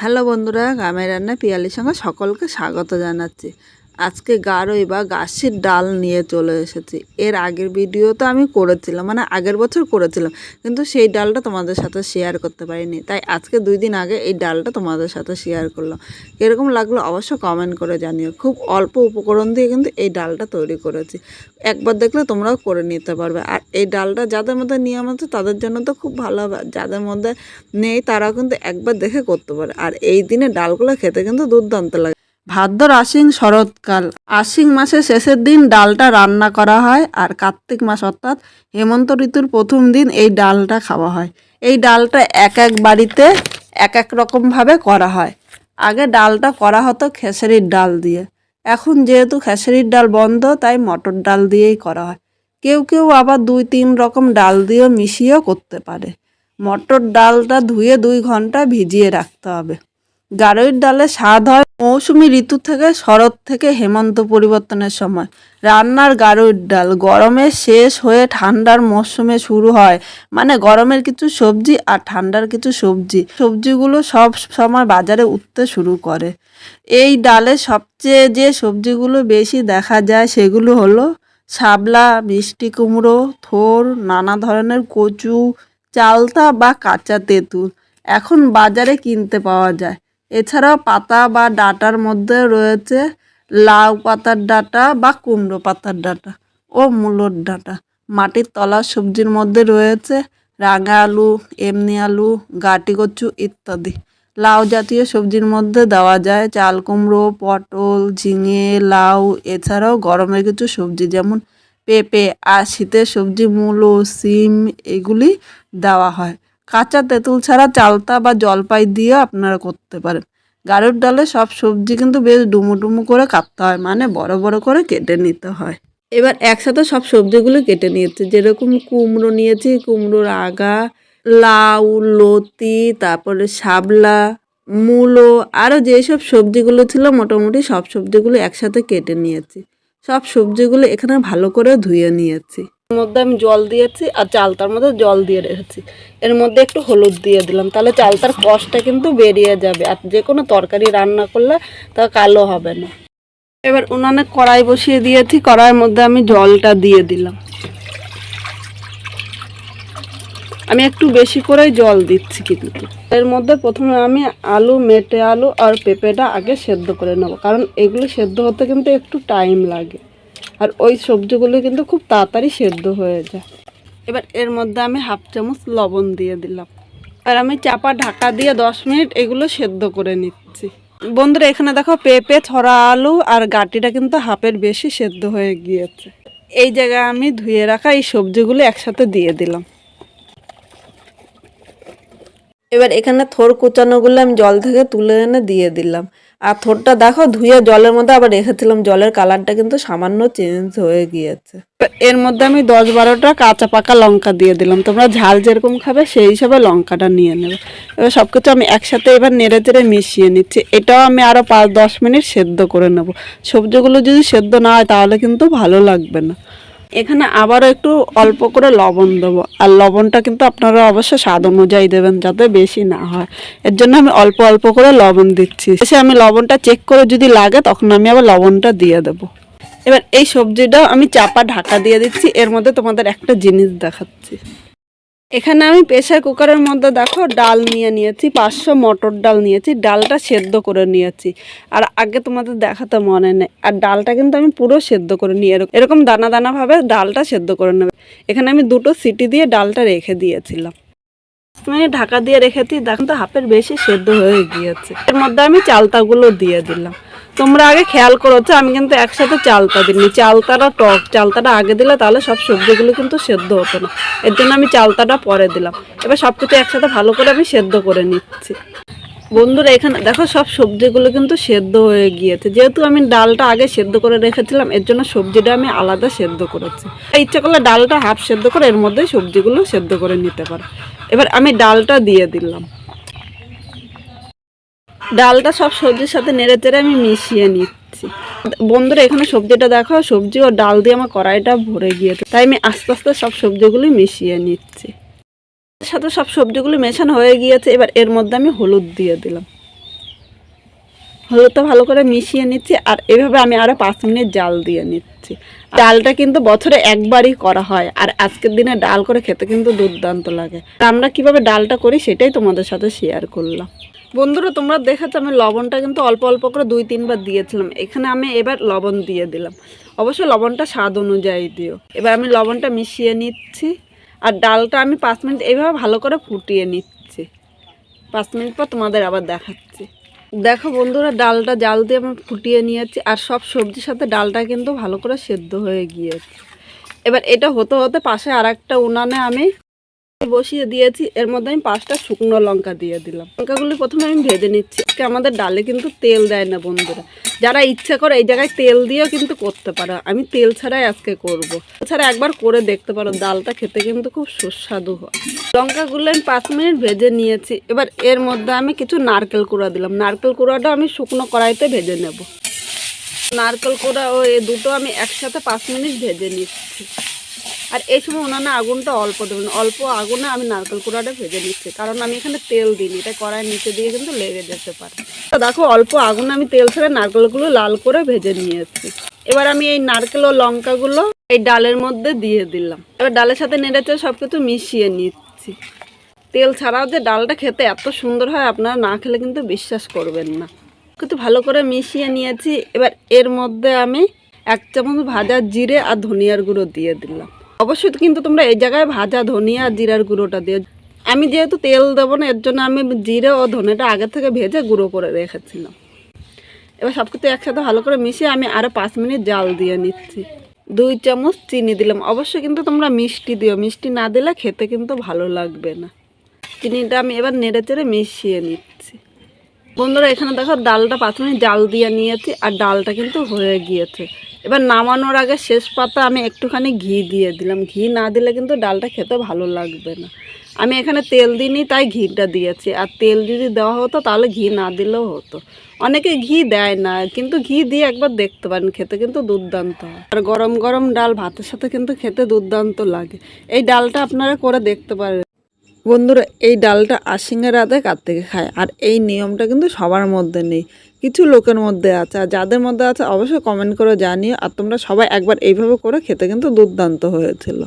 Hello বন্ধুরা গ্রামের রান্না পিয়ালির সঙ্গে সকলকে স্বাগত জানাচ্ছি। আজকে গারই বা গাছের ডাল নিয়ে চলে এসেছি। এর আগের ভিডিও তো আমি করেছিলাম মানে আগের বছর করেছিলাম, কিন্তু সেই ডালটা তোমাদের সাথে শেয়ার করতে পারিনি। তাই আজকে দুই দিন আগে এই ডালটা তোমাদের সাথে শেয়ার করলাম। কীরকম লাগল অবশ্য কমেন্ট করে জানিও। খুব অল্প উপকরণ দিয়ে কিন্তু এই ডালটা তৈরি করেছি। একবার দেখলে তোমরাও করে নিতে পারবে। আর এই ডালটা যাদের মধ্যে নিয়ম আছে, তাদের জন্য তো খুব ভালো হবে। যাদের মধ্যে নেই, তারাও কিন্তু একবার দেখে করতে পারে। আর এই দিনে ডালগুলো খেতে কিন্তু দুর্দান্ত লাগে। ভাদ্র আশ্বিন শরৎকাল। আশ্বিন মাসের শেষের দিন ডালটা রান্না করা হয় আর কার্তিক মাস অর্থাৎ হেমন্ত ঋতুর প্রথম দিন এই ডালটা খাওয়া হয়। এই ডালটা এক এক বাড়িতে এক এক রকমভাবে করা হয়। আগে ডালটা করা হতো খেসারির ডাল দিয়ে। এখন যেহেতু খেসারির ডাল বন্ধ, তাই মটর ডাল দিয়েই করা হয়। কেউ কেউ আবার দুই তিন রকম ডাল দিয়েও মিশিয়েও করতে পারে। মটর ডালটা ধুয়ে দুই ঘণ্টা ভিজিয়ে রাখতে হবে। গারইর ডালে স্বাদ হয় মৌসুমি ঋতু থেকে শরৎ থেকে হেমন্ত পরিবর্তনের সময়। রান্নার গারইর ডাল গরমের শেষ হয়ে ঠান্ডার মরশুমে শুরু হয়। মানে গরমের কিছু সবজি আর ঠান্ডার কিছু সবজি। সবজিগুলো সব সময় বাজারে উঠতে শুরু করে। এই ডালে সবচেয়ে যে সবজিগুলো বেশি দেখা যায় সেগুলো হলো শাপলা মিষ্টি কুমড়ো, থোর, নানা ধরনের কচু, চালতা বা কাঁচা তেঁতুল। এখন বাজারে কিনতে পাওয়া যায়। এছাড়াও পাতা বা ডাটার মধ্যে রয়েছে লাউ পাতার ডাঁটা বা কুমড়ো পাতার ডাঁটা ও মূলোর ডাঁটা। মাটির তলা সবজির মধ্যে রয়েছে রাঙা আলু, এমনি আলু, গাটি কচু ইত্যাদি। লাউ জাতীয় সবজির মধ্যে দেওয়া যায় চাল, কুমড়ো, পটল, ঝিঙে, লাউ, এছাড়াও গরমের কিছু সবজি যেমন পেঁপে আর শীতের সবজি, মূলো, সিম, এগুলি দেওয়া হয়। কাঁচা তেঁতুল ছাড়া চালতা বা জলপাই দিয়ে আপনারা করতে পারেন। গাড়ুর ডালে সব সবজি কিন্তু বেশ ডুমু ডুমু করে কাটতে হয় মানে বড় বড় করে কেটে নিতে হয়। এবার একসাথে সব সবজিগুলো কেটে নিয়েছি, যেরকম কুমড়ো নিয়েছি, কুমড়োর আগা, লাউ, লতি, তারপরে শাবলা, মূলো, আরও যেসব সবজিগুলো ছিল মোটামুটি সব সবজিগুলো একসাথে কেটে নিয়েছি। সব সবজিগুলো এখানে ভালো করে ধুয়ে নিয়েছি। মধ্যে আমি জল দিয়েছি আর চালতার মধ্যে জল দিয়ে রেখেছি। এর মধ্যে একটু হলুদ দিয়ে দিলাম। তাহলে চালতার কষটা কিন্তু বেরিয়ে যাবে আর যে কোনো তরকারি রান্না করলে তা কালো হবে না। এবার উনানে কড়াই বসিয়ে দিয়েছি। কড়াইয়ের মধ্যে আমি জলটা দিয়ে দিলাম। আমি একটু বেশি করেই জল দিচ্ছি কিন্তু। এর মধ্যে প্রথমে আমি আলু, মেটে আলু আর পেঁপেটা আগে সেদ্ধ করে নেব। কারণ এগুলো সেদ্ধ হতে কিন্তু একটু টাইম লাগে। আর ওই সবজিগুলো কিন্তু খুব তাড়াতাড়ি সেদ্ধ হয়ে যায়। এবার এর মধ্যে আমি হাফ চামচ লবণ দিয়ে দিলাম। আর আমি চাপা ঢাকা দিয়ে দশ মিনিট এগুলো সেদ্ধ করে নিচ্ছি। বন্ধুরা, এখানে দেখো পেঁপে, ছড়া আলু আর গাটিটা কিন্তু হাফের বেশি সেদ্ধ হয়ে গিয়েছে। এই জায়গায় আমি ধুয়ে রাখা এই সবজিগুলো একসাথে দিয়ে দিলাম। এবার এখানে থোর কুচানোগুলো আমি জল থেকে তুলে এনে দিয়ে দিলাম। আর থোরটা দেখো, ধুয়ে জলের মধ্যে আবার রেখেছিলাম। জলের কালারটা কিন্তু সামান্য চেঞ্জ হয়ে গিয়েছে। এর মধ্যে আমি দশ বারোটা কাঁচা পাকা লঙ্কা দিয়ে দিলাম। তোমরা ঝাল যেরকম খাবে, সেই হিসাবে লঙ্কাটা নিয়ে নেবে। এবার সব কিছু আমি একসাথে এবার নেড়ে চেড়ে মিশিয়ে নিচ্ছি। এটাও আমি আরও পাঁচ দশ মিনিট সেদ্ধ করে নেব। সবজিগুলো যদি সেদ্ধ না হয়, তাহলে কিন্তু ভালো লাগবে না। এখানে আবারও একটু অল্প করে লবণ দেবো। আর লবণটা কিন্তু আপনারা অবশ্যই স্বাদ অনুযায়ী দেবেন যাতে বেশি না হয়। এর জন্য আমি অল্প অল্প করে লবণ দিচ্ছি। এসে আমি লবণটা চেক করে যদি লাগে, তখন আমি আবার লবণটা দিয়ে দেবো। এবার এই সবজিটাও আমি চাপা ঢাকা দিয়ে দিচ্ছি। এর মধ্যে তোমাদের একটা জিনিস দেখাচ্ছি। এখানে আমি প্রেশার কুকারের মধ্যে দেখো ডাল নিয়ে নিয়েছি, পাঁচশো মটর ডাল নিয়েছি, ডালটা সেদ্ধ করে নিয়েছি। আর আগে তোমাদের দেখাতে মনে নেই, আর ডালটা কিন্তু আমি পুরো সেদ্ধ করে নিই। এরকম এরকম দানা দানাভাবে ডালটা সেদ্ধ করে নেবে। এখানে আমি দুটো সিটি দিয়ে ডালটা রেখে দিয়েছিলাম। আমি ঢাকা দিয়ে রেখেছি দেখুন তো হাফের বেশি সেদ্ধ হয়ে গিয়েছে। এর মধ্যে আমি চালতাগুলো দিয়ে দিলাম। তোমরা আগে খেয়াল করেছ আমি কিন্তু একসাথে চালতা দিইনি। চালতাটা টক, চালতাটা আগে দিলে তাহলে সব সবজিগুলো কিন্তু সেদ্ধ হতো না। এর জন্য আমি চালতাটা পরে দিলাম। এবার সব কিছু একসাথে ভালো করে আমি সেদ্ধ করে নিচ্ছি। বন্ধুরা, এখানে দেখো সব সবজিগুলো কিন্তু সেদ্ধ হয়ে গিয়েছে। যেহেতু আমি ডালটা আগে সেদ্ধ করে রেখেছিলাম, এর জন্য সবজিটা আমি আলাদা সেদ্ধ করেছি। ইচ্ছে করলে ডালটা হাফ সেদ্ধ করে এর মধ্যে সবজিগুলো সেদ্ধ করে নিতে পারো। এবার আমি ডালটা দিয়ে দিলাম। ডালটা সব সবজির সাথে নেড়ে চেড়ে আমি মিশিয়ে নিচ্ছি। বন্ধুরা, এখানে সবজিটা দেখো, সবজি ও ডাল দিয়ে আমার কড়াইটা ভরে গিয়েছে। তাই আমি আস্তে আস্তে সব সবজিগুলি মিশিয়ে নিচ্ছি। সাথে সব সবজিগুলি মেশানো হয়ে গিয়েছে, এবার এর মধ্যে আমি হলুদ দিয়ে দিলাম। হলুদটা ভালো করে মিশিয়ে নিচ্ছি, আর এভাবে আমি আরও পাঁচ মিনিট জাল দিয়ে নিচ্ছি। ডালটা কিন্তু বছরে একবারই করা হয়, আর আজকের দিনে ডাল করে খেতে কিন্তু দুর্দান্ত লাগে। আমরা কীভাবে ডালটা করি সেটাই তোমাদের সাথে শেয়ার করলাম। বন্ধুরা, তোমরা দেখেছ, আমি লবণটা কিন্তু অল্প অল্প করে দুই তিনবার দিয়েছিলাম। এখানে আমি এবার লবণ দিয়ে দিলাম। অবশ্যই লবণটা স্বাদ অনুযায়ী দিও। এবার আমি লবণটা মিশিয়ে নিচ্ছি। আর ডালটা আমি পাঁচ মিনিট এইভাবে ভালো করে ফুটিয়ে নিচ্ছি। পাঁচ মিনিট পর তোমাদের আবার দেখাচ্ছি। দেখো বন্ধুরা, ডালটা জাল দিয়ে আমি ফুটিয়ে নিয়েছি। আর সব সবজির সাথে ডালটা কিন্তু ভালো করে সেদ্ধ হয়ে গিয়েছে। এবার এটা হতে হতে পাশে আর একটা উনানে আমি বসিয়ে দিয়েছি, এর মধ্যে আমি পাঁচটা শুকনো লঙ্কা দিয়ে দিলাম। লঙ্কাগুলি প্রথমে আমি ভেজে নিচ্ছি। আমাদের ডালে কিন্তু তেল দেয় না বন্ধুরা। যারা ইচ্ছা করে এই জায়গায় তেল দিয়েও কিন্তু করতে পারো। আমি তেল ছাড়াই আজকে করব। ছাড়া একবার করে দেখতে পারো, ডালটা খেতে কিন্তু খুব সুস্বাদু হয়। লঙ্কাগুলো আমি পাঁচ মিনিট ভেজে নিয়েছি। এবার এর মধ্যে আমি কিছু নারকেল কুড়া দিলাম। নারকেল কুড়াটা আমি শুকনো কড়াইতে ভেজে নেব। নারকেল কুড়া ও এই দুটো আমি একসাথে পাঁচ মিনিট ভেজে নিচ্ছি। আর এই সময় উনানে আগুনটা অল্প দেবেন, অল্প আগুনে আমি নারকেল কুড়াটা ভেজে নিচ্ছি, কারণ আমি এখানে তেল দিইনি, এটা কড়াইয়ের নিচে দিয়ে কিন্তু লেগে যেতে পারে। তো দেখো, অল্প আগুনে আমি তেল ছেড়ে নারকেলগুলো লাল করে ভেজে নিয়েছি। এবার আমি এই নারকেল ও লঙ্কাগুলো এই ডালের মধ্যে দিয়ে দিলাম। এবার ডালের সাথে নেড়েছে সব কিছু মিশিয়ে নিচ্ছি। তেল ছাড়াও যে ডালটা খেতে এত সুন্দর হয়, আপনারা না খেলে কিন্তু বিশ্বাস করবেন না। কিন্তু ভালো করে মিশিয়ে নিয়েছি। এবার এর মধ্যে আমি এক চামচ ভাজা জিরে আর ধনিয়ার গুঁড়ো দিয়ে দিলাম। অবশ্যই কিন্তু তোমরা এই জায়গায় ভাজা ধনিয়া, জিরার গুঁড়োটা দিও। আমি যেহেতু তেল দেবো না, এর জন্য আমি জিরে ও ধনেটা আগে থেকে ভেজে গুঁড়ো করে রেখেছিলাম। এবার সব কিছু একসাথে ভালো করে মিশিয়ে আমি আরও পাঁচ মিনিট জাল দিয়ে নিচ্ছি। দুই চামচ চিনি দিলাম। অবশ্যই কিন্তু তোমরা মিষ্টি দিও। মিষ্টি না দিলে খেতে কিন্তু ভালো লাগবে না। চিনিটা আমি এবার নেড়ে চেড়ে মিশিয়ে নিচ্ছি। বন্ধুরা, এখানে দেখো ডালটা পাঁচ মিনিট জাল দিয়ে নিয়েছি, আর ডালটা কিন্তু হয়ে গিয়েছে। এবার নামানোর আগে শেষ পাতা আমি একটুখানি ঘি দিয়ে দিলাম। ঘি না দিলে কিন্তু ডালটা খেতে ভালো লাগবে না। আমি এখানে তেল দিইনি, তাই ঘিটা দিয়েছি। আর তেল যদি দেওয়া হতো, তাহলে ঘি না দিলেও হতো। অনেকে ঘি দেয় না, কিন্তু ঘি দিয়ে একবার দেখতে পারেন, খেতে কিন্তু দুর্দান্ত হয়। আর গরম গরম ডাল ভাতের সাথে কিন্তু খেতে দুর্দান্ত লাগে। এই ডালটা আপনারা করে দেখতে পারেন। বন্ধুরা, এই ডালটা আশ্বিনের রাতে থেকে খায়? আর এই নিয়মটা কিন্তু সবার মধ্যে নেই। কিছু লোকের মধ্যে আছে, আর যাদের মধ্যে আছে অবশ্যই কমেন্ট করে জানিও, আর তোমরা সবাই একবার এইভাবে করে খেতে কিন্তু দুর্দান্ত হয়েছিল।